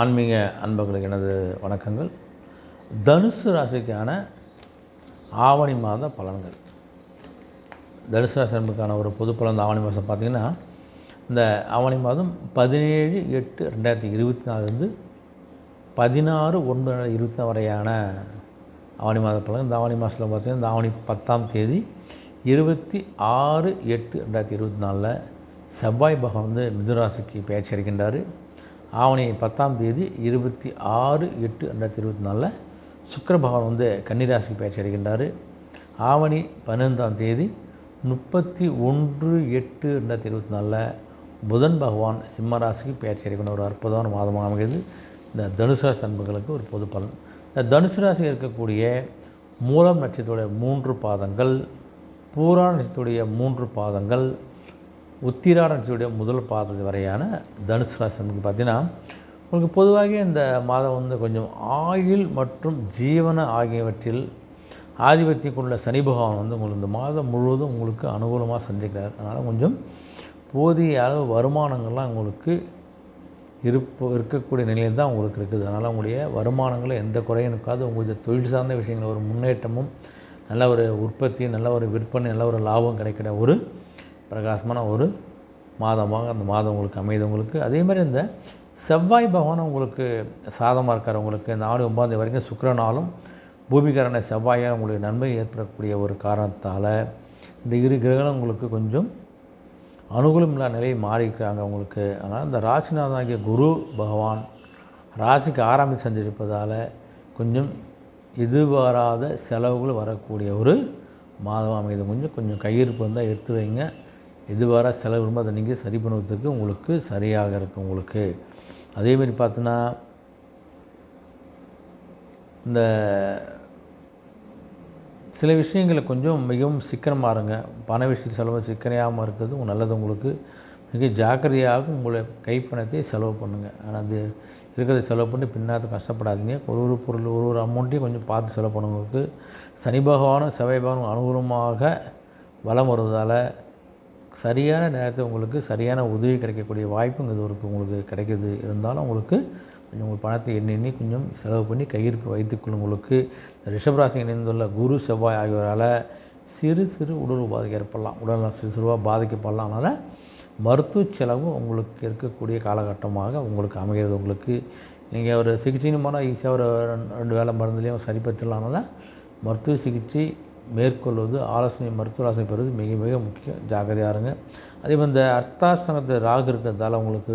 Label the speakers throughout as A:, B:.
A: ஆன்மீக அன்பர்களுக்கு எனது வணக்கங்கள். தனுசு ராசிக்கான ஆவணி மாத பலன்கள். தனுசு ராசி அன்புக்கான ஒரு பொது பலன் ஆவணி மாதம் பார்த்திங்கன்னா இந்த ஆவணி மாதம் பதினேழு எட்டு ரெண்டாயிரத்தி இருபத்தி நாலுலேருந்து பதினாறு ஒன்பது ரெண்டாயிரத்தி இருபத்தி நாலு வரையான ஆவணி மாத பலன் இந்த ஆவணி மாதத்தில் பார்த்திங்கன்னா இந்த ஆவணி பத்தாம் தேதி இருபத்தி ஆறு எட்டு ரெண்டாயிரத்தி இருபத்தி நாலில் செவ்வாய் பகவான் வந்து மிதுராசிக்கு பயிற்சி அளிக்கின்றார் ஆவணி பத்தாம் தேதி இருபத்தி ஆறு எட்டு ரெண்டாயிரத்தி இருபத்தி நாலில் சுக்கிர பகவான் வந்து கன்னிராசிக்கு பயிற்சி அடைகின்றார். ஆவணி பன்னெண்டாம் தேதி முப்பத்தி ஒன்று எட்டு ரெண்டாயிரத்தி இருபத்தி நாலில் புதன் பகவான் சிம்மராசிக்கு பயிற்சி அளிக்கின்ற ஒரு அற்புதமான மாதமாக அமைகிறது. இந்த தனுசு ராசி அன்புகளுக்கு ஒரு பொது பலன். இந்த தனுசு ராசி இருக்கக்கூடிய மூலம் நட்சத்திரத்துடைய மூன்று பாதங்கள் பூரா நட்சத்திரத்துடைய மூன்று பாதங்கள் உத்திரா முதல் பாதத்து வரையான தனுசு ராசிக்கு பார்த்தீங்கன்னா உங்களுக்கு பொதுவாக இந்த மாதம் வந்து கொஞ்சம் ஆயுள் மற்றும் ஜீவன ஆகியவற்றில் ஆதிபத்தியம் கொண்ட சனி பகவான் வந்து உங்களுக்கு இந்த மாதம் முழுவதும் உங்களுக்கு அனுகூலமாக செஞ்சுக்கிறார் அதனால் கொஞ்சம் போதிய அளவு வருமானங்கள்லாம் உங்களுக்கு இருப்பு இருக்கக்கூடிய நிலையில் தான் உங்களுக்கு இருக்குது. அதனால் உங்களுடைய வருமானங்களில் எந்த குறையும் இருக்காது. உங்களுடைய தொழில் சார்ந்த விஷயங்கள் ஒரு முன்னேற்றமும் நல்ல ஒரு உற்பத்தி நல்ல ஒரு விற்பனை நல்ல ஒரு லாபம் கிடைக்கிற ஒரு பிரகாசமான ஒரு மாதமாக அந்த மாதம் உங்களுக்கு அமைதவங்களுக்கு உங்களுக்கு. அதே மாதிரி இந்த செவ்வாய் பகவான் உங்களுக்கு சாதமாக இருக்கிறவங்களுக்கு நாலு இந்த ஆண்டு ஒன்பதாம் தேதி வரைக்கும் சுக்கரனாலும் பூமிக்காரன செவ்வாயால் உங்களுக்கு நன்மை ஏற்படக்கூடிய ஒரு காரணத்தால் இந்த இரு கிரகணம் உங்களுக்கு கொஞ்சம் அனுகூலம் இல்லாத நிலையை மாறிக்கிறாங்க உங்களுக்கு. அதனால் இந்த ராசிநாதனாகிய குரு பகவான் ராசிக்கு ஆரம்பி செஞ்சிருப்பதால் கொஞ்சம் எதிர்பாராத செலவுகள் வரக்கூடிய ஒரு மாதம் அமைது கொஞ்சம் கொஞ்சம் கையிருப்பு இருந்தால் எடுத்து வைங்க. எதிர்பாராத செலவு இருந்தால் அதை நீங்கள் சரி பண்ணுவதற்கு உங்களுக்கு சரியாக இருக்கும் உங்களுக்கு. அதேமாரி பார்த்தீங்கன்னா இந்த சில விஷயங்களை கொஞ்சம் மிகவும் சிக்கனமாக இருங்க பண விஷயத்துக்கு செலவு சிக்கனையாமல் இருக்கிறது நல்லது உங்களுக்கு. மிக ஜாக்கிரதையாக உங்களை கைப்பணத்தை செலவு பண்ணுங்கள் ஆனால் அது இருக்கிறத செலவு பண்ணி பின்னாத்து கஷ்டப்படாதீங்க. ஒரு ஒரு பொருள் ஒரு ஒரு அமௌண்ட்டையும் கொஞ்சம் பார்த்து செலவு பண்ணுங்களுக்கு சனி பகவானும் செவ்வாய் பகவானும் அனுகூலமாக வலம் வருவதால் சரியான நேரத்தில் உங்களுக்கு சரியான உதவி கிடைக்கக்கூடிய வாய்ப்பு இங்கே ஒரு உங்களுக்கு கிடைக்கிது. இருந்தாலும் உங்களுக்கு கொஞ்சம் உங்கள் பணத்தை எண்ணி எண்ணி கொஞ்சம் செலவு பண்ணி கையிருப்பு வைத்துக்கொள்ளும் உங்களுக்கு இந்த ரிஷபராசி இணைந்துள்ள குரு செவ்வாய் ஆகியோரால் சிறு சிறு உடல் உபாதை ஏற்படலாம். உடல் சிறு சிறுவாக பாதிக்கப்படலாம். அதனால் மருத்துவ செலவு உங்களுக்கு இருக்கக்கூடிய காலகட்டமாக உங்களுக்கு அமைகிறது உங்களுக்கு. நீங்கள் ஒரு சிகிச்சைன்னு போனால் ஈஸியாக ஒரு ரெண்டு- ரெண்டு வேலை மருந்துலேயும் சரிப்படுத்தலாம்னால மருத்துவ சிகிச்சை மேற்கொள்வது ஆலோசனை மருத்துவ ஆலோசனை பெறுவது மிக மிக முக்கியம். ஜாக்கிரதையாக இருங்க. அதே மாதிரி இந்த அர்த்தாசனத்தில் ராகு இருக்கிறதால உங்களுக்கு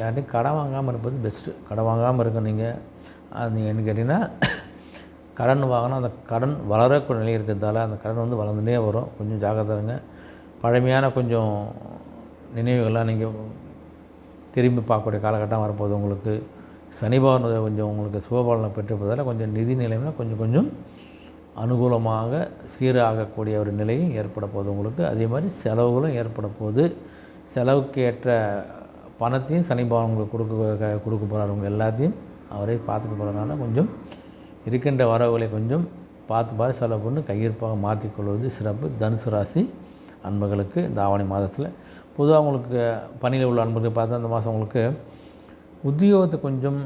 A: யார்ட்டையும் கடன் வாங்காமல் இருப்பது பெஸ்ட்டு கடன் வாங்காமல் இருக்க நீங்கள் அது நீங்கள் என்ன கேட்டிங்கன்னா கடன் வாங்கினா அந்த கடன் வளரக்கூடிய நிலை இருக்கிறதால அந்த கடன் வந்து வளர்ந்துட்டே வரும். கொஞ்சம் ஜாக்கிரதை இருங்க. பழமையான கொஞ்சம் நினைவுகள்லாம் நீங்கள் திரும்பி பார்க்கக்கூடிய காலகட்டம் வரப்போகுது உங்களுக்கு. சனி கொஞ்சம் உங்களுக்கு சுபபலனை பெற்றிருப்பதால் கொஞ்சம் நிதி நிலைமையில கொஞ்சம் கொஞ்சம் அனுகூலமாக சீராகக்கூடிய ஒரு நிலையும் ஏற்பட போகுது உங்களுக்கு. அதே மாதிரி செலவுகளும் ஏற்பட போகுது. செலவுக்கு ஏற்ற பணத்தையும் சனி பகவான் உங்களுக்கு கொடுக்க கொடுக்க போகிறார் உங்கள் எல்லாத்தையும் அவரே பார்த்துக்க போகிறதுனால கொஞ்சம் இருக்கின்ற வரவுகளை கொஞ்சம் பார்த்து பார்த்து செலவு பண்ணி கையிருப்பாக மாற்றிக்கொள்வது சிறப்பு. தனுசு ராசி அன்பர்களுக்கு இந்த ஆவணி மாதத்தில். பொதுவாக உங்களுக்கு பணியில் உள்ள அன்பர்கள் பார்த்தா அந்த மாதம் உங்களுக்கு உத்தியோகத்தை கொஞ்சம்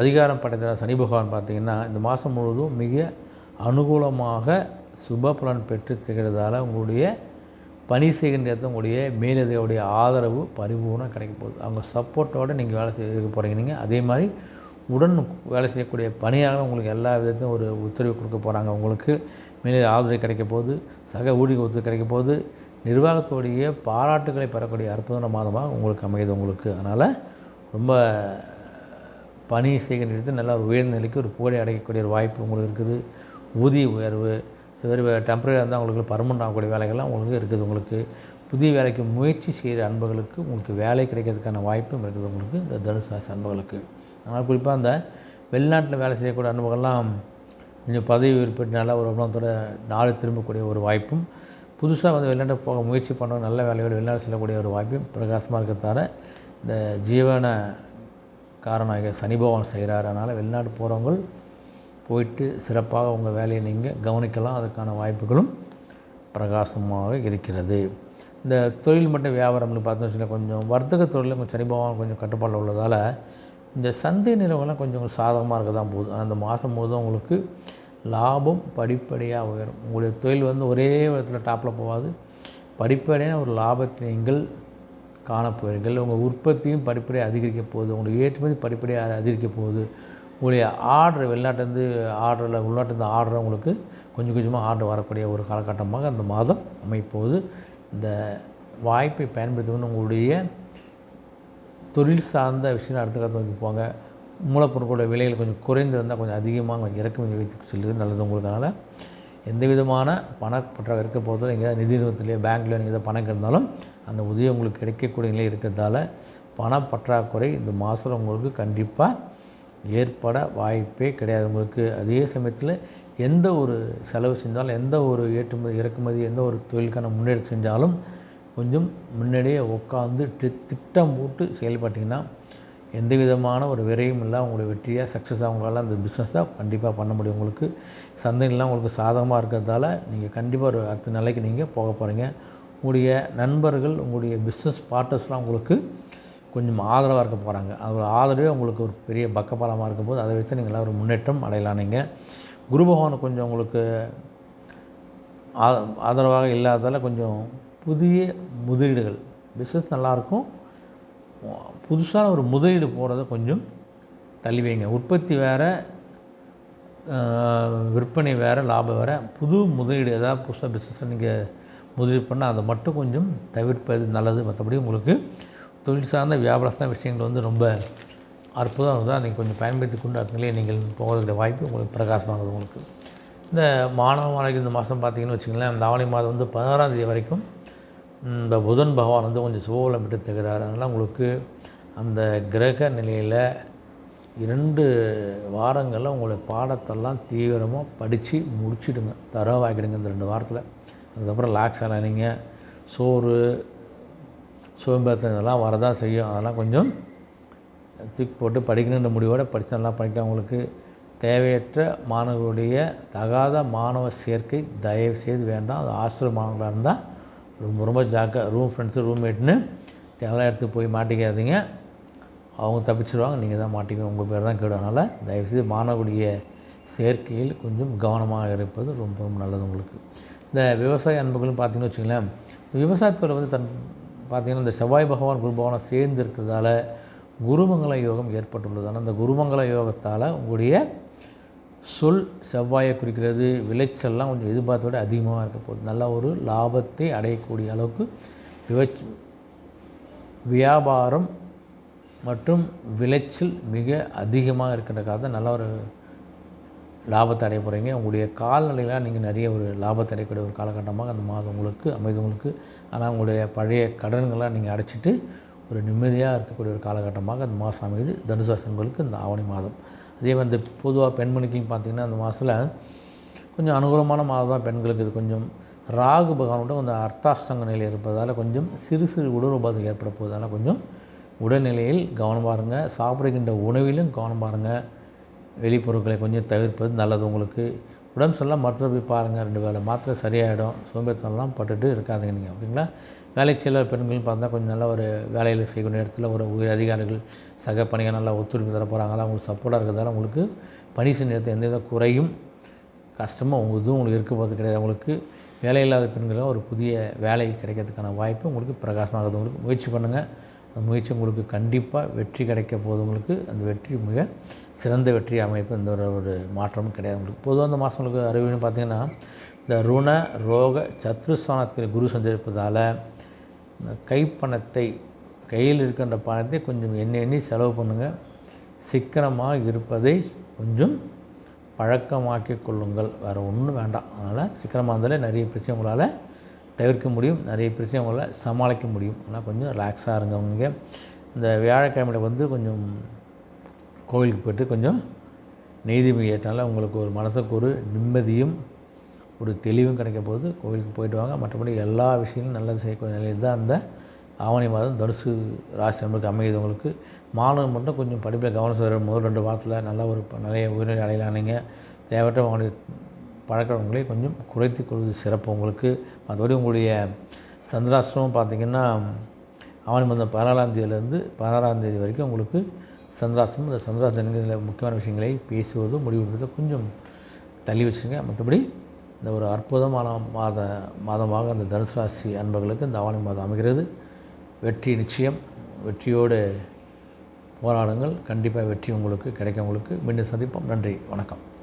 A: அதிகாரம் படைத்த சனி பகவான் பார்த்திங்கன்னா இந்த மாதம் முழுவதும் மிக அனுகூலமாக சுப பலன் பெற்று திகழ்கிறதால உங்களுடைய பணி செய்கின்ற இடத்துல உங்களுடைய மேலதையுடைய ஆதரவு பரிபூர்ணம் கிடைக்க போகுது. அவங்க சப்போர்ட்டோடு நீங்கள் வேலை செய்ய போகிறீங்க நீங்கள் அதே மாதிரி உடன் வேலை செய்யக்கூடிய பணியாளர் உங்களுக்கு எல்லா விதத்தையும் ஒரு உத்தரவு கொடுக்க போகிறாங்க உங்களுக்கு மேலே ஆதரவு கிடைக்க போகுது. சக ஊழியர் ஒத்துழைப்பு கிடைக்க போகுது. நிர்வாகத்தோடைய பாராட்டுகளை பெறக்கூடிய அற்புதமான மாதமாக உங்களுக்கு அமையுது உங்களுக்கு. அதனால் ரொம்ப பணி செய்கிற இடத்தில் நல்ல ஒரு உயர்ந்த நிலைக்கு ஒரு புகழை அடையக்கூடிய ஒரு வாய்ப்பு உங்களுக்கு இருக்குது. ஊதிய உயர்வு சில டெம்பரரியாக இருந்தால் உங்களுக்கு பர்மனெண்ட் ஆகக்கூடிய வேலைகள்லாம் உங்களுக்கு இருக்குது உங்களுக்கு. புதிய வேலைக்கு முயற்சி செய்கிற அன்பர்களுக்கு உங்களுக்கு வேலை கிடைக்கிறதுக்கான வாய்ப்பும் இருக்குது உங்களுக்கு இந்த தனுசு ராசி அன்பர்களுக்கு. அதனால் குறிப்பாக அந்த வெளிநாட்டில் வேலை செய்யக்கூடிய அன்பர்கள்லாம் கொஞ்சம் பதவி உயர்வு நல்ல ஒரு வருமானத்தோட நாடு திரும்பக்கூடிய ஒரு வாய்ப்பும் புதுசாக வந்து வெளிநாட்டு போக முயற்சி பண்ணுற நல்ல வேலையோடு வெளிநாடு செல்லக்கூடிய ஒரு வாய்ப்பும் பிரகாசமாக இருக்கிறதால இந்த ஜீவன காரணமாக சனி பகவான் செய்கிறார். அதனால் வெளிநாடு போகிறவங்க போயிட்டு சிறப்பாக உங்கள் வேலையை நீங்கள் கவனிக்கலாம். அதுக்கான வாய்ப்புகளும் பிரகாசமாக இருக்கிறது. இந்த தொழில் மட்டும் வியாபாரம்னு பார்த்தோம்னு வச்சுக்கோங்க கொஞ்சம் வர்த்தக தொழிலில் கொஞ்சம் சனி பகவான் கொஞ்சம் கட்டுப்பாடில் உள்ளதால் இந்த சந்தை நிறுவனம் கொஞ்சம் சாதகமாக இருக்க தான் போகுது. ஆனால் இந்த மாதம் போதும் உங்களுக்கு லாபம் படிப்படியாக உயரும். உங்களுடைய தொழில் வந்து ஒரே விதத்தில் டாப்பில் போகாது. படிப்படியான ஒரு லாபத்தை நீங்கள் காணப்போகிறீர்கள். உங்கள் உற்பத்தியும் படிப்படியாக அதிகரிக்க போகுது. உங்களுக்கு ஏற்றுமதி படிப்படியாக அதிகரிக்க போகுது. உங்களுடைய ஆர்டர் வெளிநாட்டிலேருந்து ஆர்டரில் உள்நாட்டிலேருந்து ஆர்டர் உங்களுக்கு கொஞ்சம் கொஞ்சமாக ஆர்டர் வரக்கூடிய ஒரு காலகட்டமாக அந்த மாதம் அமைப்போகுது. இந்த வாய்ப்பை பயன்படுத்திக்கொண்டு உங்களுடைய தொழில் சார்ந்த விஷயம் அடுத்த காலத்தில் நோக்கி போங்க. மூலப்பொருட்களோட விலைகள் கொஞ்சம் குறைந்திருந்தால் கொஞ்சம் அதிகமாக கொஞ்சம் இறக்குமதி வைத்து செல்வது நல்லது உங்களுக்கான. எந்த விதமான பணப்பற்றாக இருக்க போதில் எங்கேயாவது நிதி நிறுவனத்திலேயோ பேங்க்லேயோ நீங்கள் எதாவது பணம் இருந்தாலும் அந்த உதவி உங்களுக்கு கிடைக்கக்கூடிய நிலை இருக்கிறதால பணப்பற்றாக்குறை இந்த மாதம் உங்களுக்கு கண்டிப்பாக ஏற்பட வாய்ப்பே கிடையாது. உங்களுக்கு அதே சமயத்தில் எந்த ஒரு செலவு செஞ்சாலும் எந்த ஒரு ஏற்றுமதி இறக்குமதி எந்த ஒரு தொழிலுக்கான முன்னேற்றம் செஞ்சாலும் கொஞ்சம் முன்னாடியே உட்காந்து தி- திட்டம் போட்டு செயல்பட்டிங்கன்னா எந்த விதமான ஒரு விரையும் இல்லை. உங்களுடைய வெற்றியாக சக்ஸஸாக உங்களால் அந்த பிஸ்னஸ் தான் கண்டிப்பாக பண்ண முடியும். உங்களுக்கு சந்தைகள்லாம் உங்களுக்கு சாதகமாக இருக்கிறதால நீங்கள் கண்டிப்பாக ஒரு அடுத்த நிலைக்கு நீங்கள் போக போகிறீங்க உங்களுடைய நண்பர்கள் உங்களுடைய பிஸ்னஸ் பார்ட்னர்ஸ்லாம் உங்களுக்கு கொஞ்சம் ஆதரவாக இருக்க போகிறாங்க அதோட ஆதரவே உங்களுக்கு ஒரு பெரிய பக்கபலமாக இருக்கும்போது அதை வைத்து நீங்கள் ஒரு முன்னேற்றம் அடையலாம் நீங்கள் குரு பகவான் கொஞ்சம் உங்களுக்கு ஆ- ஆதரவாக இல்லாததால் கொஞ்சம் புதிய முதலீடுகள் பிஸ்னஸ் நல்லாயிருக்கும் புதுசாக ஒரு முதலீடு போகிறத கொஞ்சம் தள்ளி வைங்க உற்பத்தி வேறு விற்பனை வேறு லாபம் வேறு புது முதலீடு ஏதாவது புதுசாக பிஸ்னஸ் நீங்கள் முதலீடு பண்ணால் அதை மட்டும் கொஞ்சம் தவிர்ப்பது நல்லது. மற்றபடி உங்களுக்கு தொழில் சார்ந்த வியாபார விஷயங்கள் வந்து ரொம்ப அற்புதம். இருந்தால் நீங்கள் கொஞ்சம் பயன்படுத்தி கொண்டு அதுங்களே நீங்கள் போவதற்குரிய வாய்ப்பு உங்களுக்கு பிரகாசமாகுது உங்களுக்கு. இந்த மாணவ மாணவிக்கு இந்த மாதம் பார்த்தீங்கன்னு வச்சுங்களேன் இந்த ஆவணி மாதம் வந்து பதினாறாம் தேதி வரைக்கும் இந்த புதன் பகவான் வந்து கொஞ்சம் சுகோலம் விட்டு தருகிறார். அதனால் உங்களுக்கு அந்த கிரக நிலையில் இரண்டு வாரங்களில் உங்களுடைய பாடத்தெல்லாம் தீவிரமாக படித்து முடிச்சிடுங்க. தரவாகிடுங்க இந்த ரெண்டு வாரத்தில். அதுக்கப்புறம் லாக்ஸ் அலைனிங்க சோறு சோம்பேத்தம் இதெல்லாம் வரதான் செய்யும். அதெல்லாம் கொஞ்சம் தூக்கி போட்டு படிக்கணுன்ற முடிவோடு படித்து நல்லா படிக்கலாம் உங்களுக்கு தேவையற்ற மாணவர்களுடைய தகாத மாணவ சேர்க்கை தயவு செய்து வேண்டாம். அது ஹாஸ்டல் மாணவர்களாக இருந்தால் ரொம்ப ரொம்ப ஜாக்க ரூம் ஃப்ரெண்ட்ஸு ரூம்மேட்னு தேவையான இடத்துக்கு போய் மாட்டிக்காதீங்க. அவங்க தப்பிச்சிடுவாங்க நீங்கள் தான் மாட்டிங்க உங்கள் பேர் தான் கேடும். அதனால் தயவுசெய்து மாணவர்களுடைய சேர்க்கையில் கொஞ்சம் கவனமாக இருப்பது ரொம்ப ரொம்ப நல்லது உங்களுக்கு. இந்த விவசாய அன்புகளும் பார்த்தீங்கன்னு வச்சுங்களேன் விவசாயத்துறை வந்து தன் பார்த்திங்கன்னா இந்த செவ்வாய் பகவான் குரு பகவான் சேர்ந்து இருக்கிறதால குருமங்கல யோகம் ஏற்பட்டுள்ளது. ஆனால் அந்த குருமங்கல யோகத்தால் உங்களுடைய சொல் செவ்வாயை குறிக்கிறது விளைச்சல்லாம் கொஞ்சம் எதிர்பார்த்த விட அதிகமாக இருக்க போகுது. நல்ல ஒரு லாபத்தை அடையக்கூடிய அளவுக்கு விவச் வியாபாரம் மற்றும் விளைச்சல் மிக அதிகமாக இருக்கின்ற காலத்தில் நல்ல ஒரு லாபத்தை அடைய போகிறீங்க உங்களுடைய கால்நிலையில் நீங்கள் நிறைய ஒரு லாபத்தை அடையக்கூடிய ஒரு காலகட்டமாக அந்த மாதம் உங்களுக்கு அமைது உங்களுக்கு. ஆனால் உங்களுடைய பழைய கடன்கள்லாம் நீங்கள் அடைச்சிட்டு ஒரு நிம்மதியாக இருக்கக்கூடிய ஒரு காலகட்டமாக அந்த மாதம் அமைது தனுசாசு என்பதற்கு இந்த ஆவணி மாதம். அதே மாதிரி இந்த பொதுவாக பெண்மணிக்குன்னு பார்த்தீங்கன்னா அந்த மாதத்தில் கொஞ்சம் அனுகூலமான மாதம் தான் பெண்களுக்கு. இது கொஞ்சம் ராகு பகவானோட கொஞ்சம் அர்த்தாஷ்டங்க நிலை இருப்பதால் கொஞ்சம் சிறு சிறு உடல் உபாதை ஏற்பட போவதால் கொஞ்சம் உடல்நிலையில் கவனம் பாருங்கள் சாப்பிடுகின்ற உணவிலும் கவனம் பாருங்கள் வெளிப்பொருட்களை கொஞ்சம் தவிர்ப்பது நல்லது. உங்களுக்கு உடம்பு சரியில்லை மருத்துவ போய் பாருங்கள் ரெண்டு வேளை மாத்திரை சரியாயிடும். சோம்பேறித்தனம்லாம் பட்டுட்டு இருக்காதுங்க நீங்கள் அப்படிங்களா வேலைக்கு செல்ல பெண்களும் பார்த்தா கொஞ்சம் நல்ல ஒரு வேலையில் செய்யக்கூடிய இடத்துல ஒரு உயர் அதிகாரிகள் சக பணிகள் நல்லா ஒத்துழைப்பு தர போகிறாங்களா உங்களுக்கு சப்போர்ட்டாக இருக்கிறதால உங்களுக்கு பணி செஞ்ச நேரத்தில் எந்தவித குறையும் கஷ்டமும் உங்கள் இதுவும் உங்களுக்கு இருக்க போகிறது கிடையாது. உங்களுக்கு வேலை இல்லாத பெண்களும் ஒரு புதிய வேலை கிடைக்கிறதுக்கான வாய்ப்பு உங்களுக்கு பிரகாசமாகுது. உங்களுக்கு முயற்சி பண்ணுங்கள் அந்த முயற்சி உங்களுக்கு கண்டிப்பாக வெற்றி கிடைக்க போது உங்களுக்கு அந்த வெற்றி மிக சிறந்த வெற்றி அமைப்பு இந்த ஒரு ஒரு மாற்றமும் கிடையாது. உங்களுக்கு பொதுவாக அந்த மாதம் உங்களுக்கு அறிவுன்னு பார்த்தீங்கன்னா இந்த ருண ரோக சத்ருஸ்தானத்தில் குரு சஞ்சரிப்பதால் இந்த கைப்பணத்தை கையில் இருக்கின்ற பணத்தை கொஞ்சம் எண்ணி எண்ணி செலவு பண்ணுங்கள் சிக்கனமாக இருப்பதை கொஞ்சம் பழக்கமாக்கி கொள்ளுங்கள். வேறு ஒன்றும் வேண்டாம். அதனால் சிக்கனமாக இருந்தாலே நிறைய பிரச்சனை உங்களால் தவிர்க்க முடியும். நிறைய பிரச்சனை உங்களால் சமாளிக்க முடியும். ஆனால் கொஞ்சம் ரிலாக்ஸாக இருங்க. அவங்க இந்த வியாழக்கிழமையில் வந்து கொஞ்சம் கோவிலுக்கு போய்ட்டு கொஞ்சம் நெய்தீபம் ஏற்றனால உங்களுக்கு ஒரு மனசுக்கு ஒரு நிம்மதியும் ஒரு தெளிவும் கிடைக்க போது கோவிலுக்கு போயிட்டு வாங்க. மற்றபடி எல்லா விஷயங்களும் நல்லது செய்யக்கூடிய நிலையில் தான் அந்த ஆவணி மாதம் தனுசு ராசி நம்மளுக்கு அமையுது உங்களுக்கு. மாணவன் மட்டும் கொஞ்சம் படிப்பில் கவனம் செய்கிற முதல் ரெண்டு வாரத்தில் நல்ல ஒரு ப- நிறைய உயர்நிலை அடையலாம் நீங்கள் தேவையற்ற அவங்களுடைய பழக்கவங்களை கொஞ்சம் குறைத்து கொள்வது சிறப்பு உங்களுக்கு. மற்றபடி உங்களுடைய சந்திராசிரமம் பார்த்திங்கன்னா ஆவணி மாதம் பதினாலாம் தேதியிலேருந்து பதினாறாம் தேதி வரைக்கும் உங்களுக்கு சந்திராசம் இந்த சந்திராசிரம தினங்களில் முக்கியமான விஷயங்களை பேசுவதோ முடிவுன்றதோ கொஞ்சம் தள்ளி வச்சுங்க மற்றபடி இந்த ஒரு அற்புதமான மாத மாதமாக அந்த தனுசு ராசி அன்பர்களுக்கு இந்த ஆவணி மாதம் அமைகிறது. வெற்றி நிச்சயம். வெற்றியோடு போராடுங்கள். கண்டிப்பாக வெற்றி உங்களுக்கு கிடைக்கும் உங்களுக்கு. மீண்டும் சந்திப்போம். நன்றி. வணக்கம்.